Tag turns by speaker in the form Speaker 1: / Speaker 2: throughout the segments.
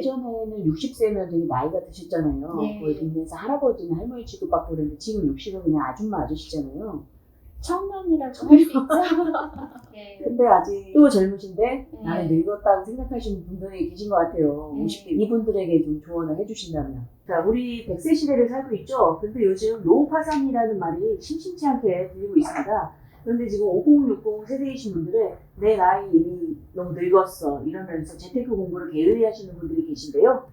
Speaker 1: 예전에는 60세면 되게 나이가 드셨잖아요.
Speaker 2: 네.
Speaker 1: 거의 동네에서 할아버지나 할머니 취급받고 그랬는데 지금 60은 그냥 아줌마 아저씨잖아요.
Speaker 2: 청년이라고 할수 있죠. 네.
Speaker 1: 근데 아직 또 젊으신데
Speaker 2: 네.
Speaker 1: 나는 늙었다고 생각하시는 분들이 계신 것 같아요.
Speaker 2: 네.
Speaker 1: 50대 이분들에게 좀 조언을 해주신다면. 자, 우리 100세 시대를 살고 있죠. 근데 요즘 노파산이라는 말이 심심치 않게 들리고 있습니다. 그런데 지금 5060 세대이신 분들은 내 나이 이미 너무 늙었어 이러면서 재테크 공부를 게을리 하시는 분들이 계신데요.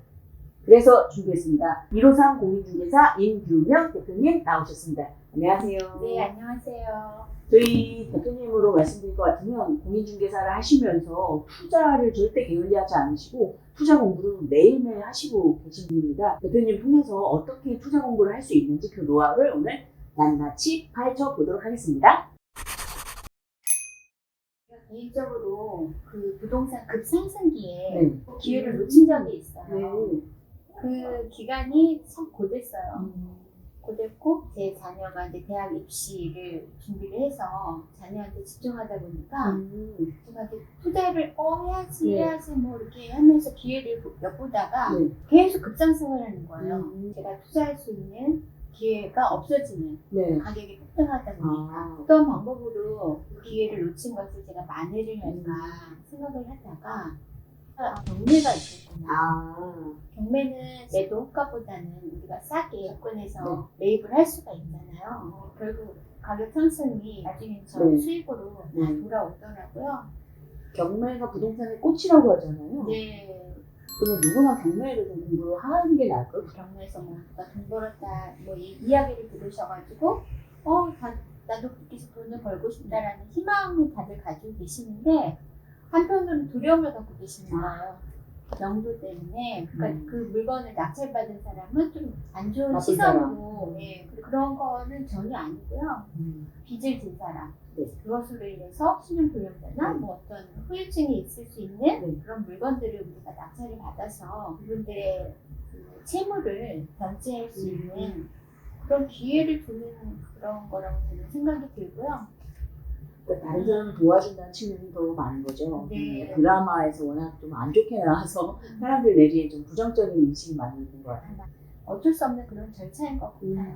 Speaker 1: 그래서 준비했습니다. 153 공인중개사 임규명 대표님 나오셨습니다. 안녕하세요.
Speaker 2: 네, 안녕하세요.
Speaker 1: 저희 대표님으로 말씀드릴 것 같으면 공인중개사를 하시면서 투자를 절대 게을리하지 않으시고 투자 공부를 매일매일 하시고 계신 분입니다. 대표님 통해서 어떻게 투자 공부를 할 수 있는지 그 노하우를 오늘 낱낱이 파헤쳐 보도록 하겠습니다.
Speaker 2: 개인적으로 그 부동산 급상승기에
Speaker 1: 네.
Speaker 2: 기회를 놓친 적이 있어요.
Speaker 1: 네.
Speaker 2: 그 기간이 참 고됐어요.
Speaker 1: 음,
Speaker 2: 고됐고 제 자녀가 이제 대학 입시를 준비를 해서 자녀한테 집중하다 보니까
Speaker 1: 음,
Speaker 2: 제가 이제 투자를 어 해야지
Speaker 1: 네.
Speaker 2: 해야지 뭐 이렇게 하면서 기회를 엿보다가
Speaker 1: 네.
Speaker 2: 계속 급상승을 하는 거예요.
Speaker 1: 음.
Speaker 2: 제가 투자할 수 있는 기회가 없어지는
Speaker 1: 네.
Speaker 2: 가격이 폭등하다 보니까
Speaker 1: 아,
Speaker 2: 어떤 방법으로 그 기회를 놓친 것을 제가 만회를 할까 생각을 하다가 아, 경매가 있겠구나.
Speaker 1: 아,
Speaker 2: 경매는 매도 호가보다는 우리가 싸게 접근해서 매입을 할 수가 있잖아요. 결국 가격 상승이 나중에 저
Speaker 1: 네.
Speaker 2: 수익으로 다
Speaker 1: 네.
Speaker 2: 돌아오더라고요.
Speaker 1: 경매가 부동산의 꽃이라고 하잖아요.
Speaker 2: 네.
Speaker 1: 그러면 누구나 경매를 좀 공부를 하는 게 나을까요?
Speaker 2: 경매에서 뭐 누가 돈 벌었다 뭐이 이야기를 들으셔가지고 어 다, 나도 그렇게 해서 돈을 벌고 싶다라는 희망을 다들 가지고 계시는데 한편으로는 두려움을 갖고 계시는 거예요. 명도 때문에 그러니까
Speaker 1: 음.
Speaker 2: 그 물건을 낙찰받은 사람은 좀 안 좋은 시선으로 예, 그- 그런 거는 전혀 아니고요.
Speaker 1: 음,
Speaker 2: 빚을 진 사람
Speaker 1: 네.
Speaker 2: 그것으로 인해서 신용불량자나
Speaker 1: 네.
Speaker 2: 뭐 어떤 후유증이 있을 수 있는
Speaker 1: 네.
Speaker 2: 그런 물건들을 우리가 낙찰을 받아서 그분들의 그 채무를 변제할 수
Speaker 1: 음.
Speaker 2: 있는 그런 기회를 주는 그런 거라고 저는 생각이 들고요.
Speaker 1: 그러니까 다른 사람을 도와준다는 측면이 더 많은 거죠.
Speaker 2: 네.
Speaker 1: 음, 드라마에서 워낙 좀 안 좋게 나와서 사람들 내지에 좀 부정적인 인식이 많이 있는 것 같아요.
Speaker 2: 어쩔 수 없는 그런 절차인 것 같아요.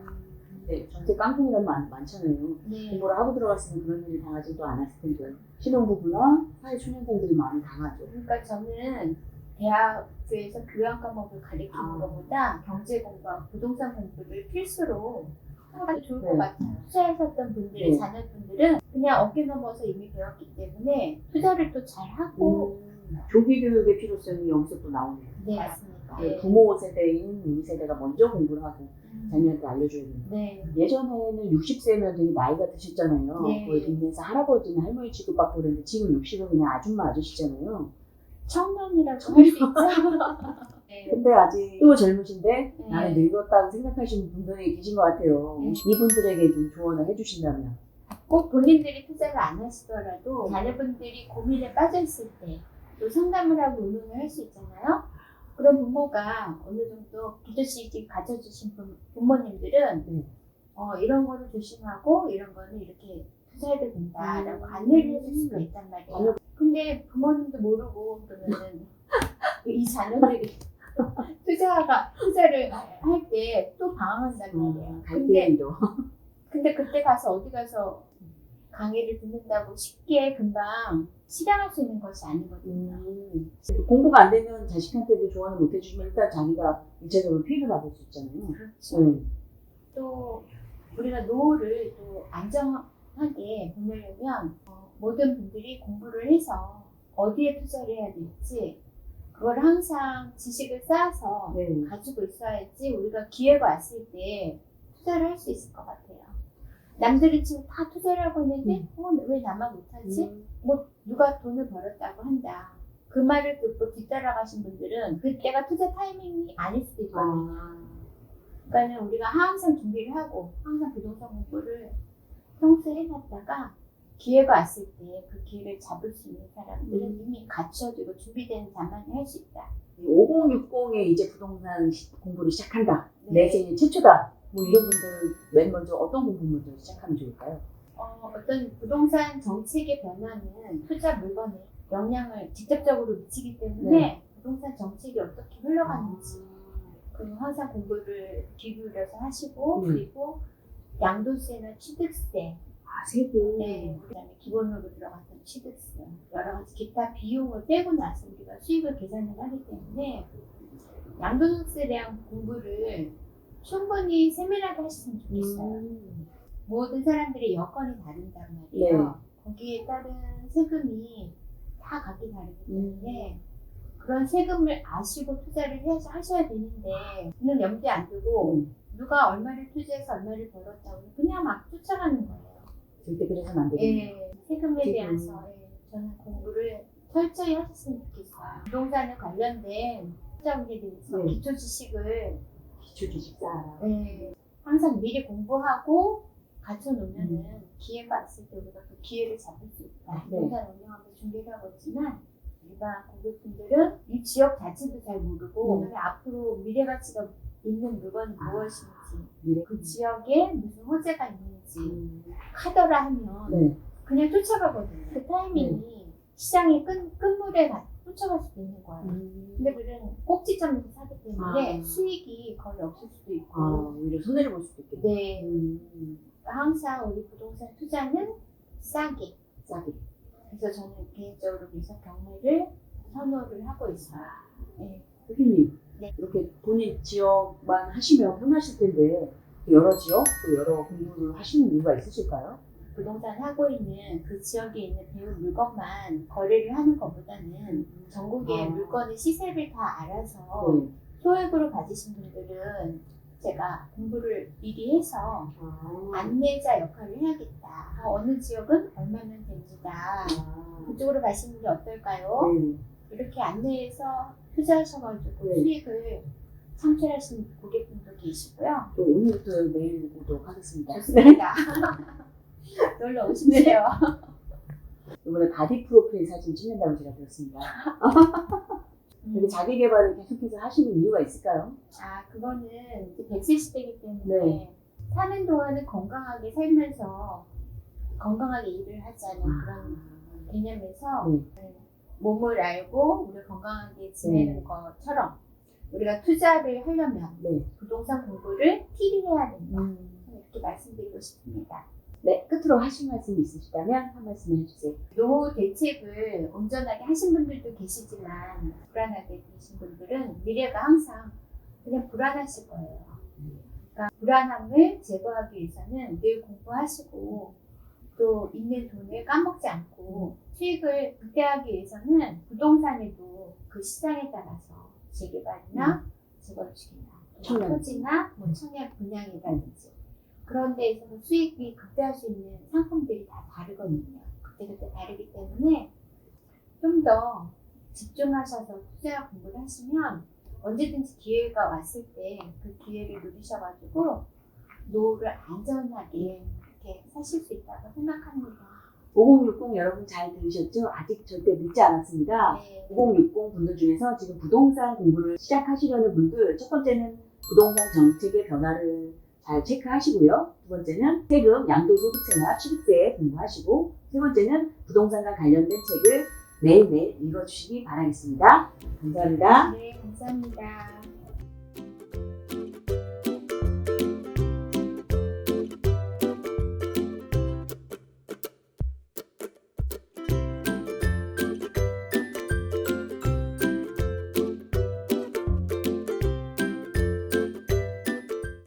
Speaker 1: 네, 전세 깡통이란 말 많잖아요.
Speaker 2: 네.
Speaker 1: 공부를 하고 들어갔으면 그런 일이 당하지도 않았을 텐데 신혼부부나 사회초년생들이 많이 당하죠.
Speaker 2: 그러니까 저는 대학교에서 교양 과목을 가르치는
Speaker 1: 아.
Speaker 2: 것보다 경제 공부와 부동산 공부를 필수로 하는 게 좋을
Speaker 1: 네.
Speaker 2: 것 같아요. 투자하셨던 분들의
Speaker 1: 네.
Speaker 2: 자녀분들은 그냥 어깨 넘어서 이미 배웠기 때문에 투자를 또 잘 하고
Speaker 1: 음, 조기 교육의 필요성이 여기서 또 나오네요.
Speaker 2: 네 맞습니다.
Speaker 1: 네, 부모 세대인 우리 세대가 먼저 공부를 하고 자녀한테 알려줘야 됩니다.
Speaker 2: 네.
Speaker 1: 예전에는 60세면 되게 나이가 드셨잖아요.
Speaker 2: 네.
Speaker 1: 거의 동네에서 할아버지나 할머니 취급받고 그랬는데 지금 60은 그냥 아줌마 아저씨잖아요.
Speaker 2: 청년이라고 할 수 있죠. 네.
Speaker 1: 근데 아직 또 젊으신데
Speaker 2: 네.
Speaker 1: 나는 늙었다고 생각하시는 분들이 계신 것 같아요.
Speaker 2: 네.
Speaker 1: 이분들에게 좀 조언을 해주신다면.
Speaker 2: 꼭 본인들이 투자를 안 하시더라도 자녀분들이 고민에 빠져 있을 때 또 상담을 하고 의논을 할 수 있잖아요. 그런 부모가 어느 정도 기저식이 가져주신 부, 부모님들은
Speaker 1: 네.
Speaker 2: 어, 이런 거를 조심하고 이런 거는 이렇게 투자해도 된다라고
Speaker 1: 음.
Speaker 2: 안내를 해줄 수가 있단 말이에요.
Speaker 1: 자녀-
Speaker 2: 근데 부모님도 모르고 그러면은 이 자녀들이 투자가 투자를 할 때 또 방황한단 말이에요.
Speaker 1: 음,
Speaker 2: 근데. 근데 그때 가서 어디 가서 강의를 듣는다고 쉽게 금방 실행할 수 있는 것이 아니거든요.
Speaker 1: 음, 공부가 안 되면 자식한테도 조언을 못 해주면 일단 자기가 일차적으로 피해를 받을 수 있잖아요.
Speaker 2: 그렇죠.
Speaker 1: 음.
Speaker 2: 또 우리가 노후를 또 안정하게 보내려면 어, 모든 분들이 공부를 해서 어디에 투자를 해야 될지 그걸 항상 지식을 쌓아서
Speaker 1: 네.
Speaker 2: 가지고 있어야지 우리가 기회가 왔을 때 투자를 할 수 있을 것 같아요. 남들은 지금 다 투자를 하고 있는데 어, 왜 나만 못하지?
Speaker 1: 음,
Speaker 2: 뭐 누가 돈을 벌었다고 한다. 그 말을 듣고 뒤따라가신 분들은 그때가 투자 타이밍이 아닐 수도 있거든요.
Speaker 1: 아,
Speaker 2: 그러니까 우리가 항상 준비를 하고 항상 부동산 공부를 평소에 해놨다가 기회가 왔을 때 그 기회를 잡을 수 있는 사람들은
Speaker 1: 음.
Speaker 2: 이미 갖춰지고 준비된 자만이 할 수 있다.
Speaker 1: 5060에 이제 부동산 시- 공부를 시작한다.
Speaker 2: 네.
Speaker 1: 내 생애 최초다. 뭐 이런 분들 맨 먼저 어떤 공부 먼저 시작하면 좋을까요?
Speaker 2: 어, 어떤 부동산 정책의 변화는 투자 물건에 영향을 직접적으로 미치기 때문에 부동산 정책이 어떻게 흘러가는지 그 항상 공부를 기울여서 하시고
Speaker 1: 음.
Speaker 2: 그리고 양도세나 취득세
Speaker 1: 아, 세금.
Speaker 2: 네, 그다음에 기본으로 들어갔던 취득세 여러 가지 기타 비용을 빼고 나서 우리가 수익을 계산을 하기 때문에 양도세에 대한 공부를 충분히 세밀하게 하셨으면 좋겠어요.
Speaker 1: 음.
Speaker 2: 모든 사람들의 여건이 다른단 말이에요.
Speaker 1: 네.
Speaker 2: 거기에 따른 세금이 다 각기 다르기
Speaker 1: 음.
Speaker 2: 때문에 그런 세금을 아시고 투자를 해, 하셔야 되는데 그는 염두에 안 두고
Speaker 1: 음.
Speaker 2: 누가 얼마를 투자해서 얼마를 벌었다고 그냥 막 쫓아가는 거예요.
Speaker 1: 절대 그래서는 안 되겠네요.
Speaker 2: 예, 세금에
Speaker 1: 지금.
Speaker 2: 대해서 예, 저는 공부를 철저히 하셨으면 좋겠어요. 부동산에 관련된 투자에 대해서
Speaker 1: 네.
Speaker 2: 기초 지식을
Speaker 1: 기초 주식사.
Speaker 2: 예, 항상 미리 공부하고 갖춰놓으면은 기회가 왔을 때 우리가 그 기회를 잡을 수 있다.
Speaker 1: 네.
Speaker 2: 부동산 운영하면서 준비를 하고 있지만 일반 고객분들은 이 지역 자체도 잘 모르고
Speaker 1: 음.
Speaker 2: 그다음에 앞으로 미래 가치가 있는 물건이
Speaker 1: 아.
Speaker 2: 무엇인지
Speaker 1: 미래.
Speaker 2: 그 지역에 무슨 호재가 있는지
Speaker 1: 음.
Speaker 2: 카더라 하면
Speaker 1: 네.
Speaker 2: 그냥 쫓아가거든요. 그 타이밍이 시장의 끈, 끝물에 가- 쫓아갈 수도 있는 거예요.
Speaker 1: 음.
Speaker 2: 근데 우리는 꼭지점에서 사기 때문에
Speaker 1: 아.
Speaker 2: 수익이 거의 없을 수도 있고
Speaker 1: 아, 오히려 손해를 볼 수도 있겠네.
Speaker 2: 네.
Speaker 1: 음.
Speaker 2: 항상 우리 부동산 투자는 싸게.
Speaker 1: 싸게.
Speaker 2: 그래서 저는 개인적으로 그래서 경매를 선호를 하고 있어요. 네.
Speaker 1: 대표님,
Speaker 2: 네.
Speaker 1: 이렇게 본인 지역만 하시면 편하실 텐데 여러 지역 또 여러 공부를 하시는 이유가 있으실까요?
Speaker 2: 부동산 하고 있는 그 지역에 있는 배운 물건만 거래를 하는 것보다는 전국의
Speaker 1: 아.
Speaker 2: 물건의 시세를 다 알아서
Speaker 1: 네.
Speaker 2: 소액으로 가지신 분들은 제가 공부를 미리 해서
Speaker 1: 아.
Speaker 2: 안내자 역할을 해야겠다. 어, 어느 지역은 얼마면 됩니다.
Speaker 1: 아.
Speaker 2: 그쪽으로 가시는 게 어떨까요?
Speaker 1: 네.
Speaker 2: 이렇게 안내해서 투자하셔가지고
Speaker 1: 네.
Speaker 2: 수익을 창출하시는 고객분도 계시고요.
Speaker 1: 또 오늘부터 매일 오도록 하겠습니다.
Speaker 2: 좋습니다. 놀러 오십시오.
Speaker 1: 이번에 바디 프로필 사진 찍는다고 제가 들었습니다. 이렇게 자기 개발을 계속해서 하시는 이유가 있을까요?
Speaker 2: 아, 그거는 이제 100세 시대이기 때문에
Speaker 1: 네.
Speaker 2: 사는 동안은 건강하게 살면서 건강하게 일을 하자는
Speaker 1: 아.
Speaker 2: 그런 개념에서
Speaker 1: 네.
Speaker 2: 네, 몸을 알고 우리 건강하게 지내는
Speaker 1: 네.
Speaker 2: 것처럼 우리가 투자를 하려면
Speaker 1: 네.
Speaker 2: 부동산 공부를 필히 해야 된다.
Speaker 1: 음.
Speaker 2: 이렇게 말씀드리고 싶습니다.
Speaker 1: 네, 끝으로 하실 말씀이 있으시다면 한 말씀 해주세요.
Speaker 2: 노후 대책을 온전하게 하신 분들도 계시지만 불안하게 계신 분들은 미래가 항상 그냥 불안하실 거예요. 그러니까 불안함을 제거하기 위해서는 늘 공부하시고 또 있는 돈을 까먹지 않고 수익을 극대화하기 위해서는 부동산에도 그 시장에 따라서 재개발이나 재건축이나
Speaker 1: 청약.
Speaker 2: 토지나 뭐 청약 분양이라든지 그런 데에서 수익이 극대화할 수 있는 상품들이 다 다르거든요. 그때그때 다르기 때문에 좀 더 집중하셔서 투자 공부를 하시면 언제든지 기회가 왔을 때 그 기회를 누리셔가지고 노후를 안전하게 이렇게 사실 수 있다고 생각합니다.
Speaker 1: 5060 여러분 잘 들으셨죠? 아직 절대 늦지 않았습니다.
Speaker 2: 네.
Speaker 1: 5060 분들 중에서 지금 부동산 공부를 시작하시려는 분들 첫 번째는 부동산 정책의 변화를 잘 체크하시고요. 두 번째는 세금, 양도소득세나 취득세 공부하시고 세 번째는 부동산과 관련된 책을 매일매일 읽어주시기 바라겠습니다. 감사합니다.
Speaker 2: 네, 감사합니다.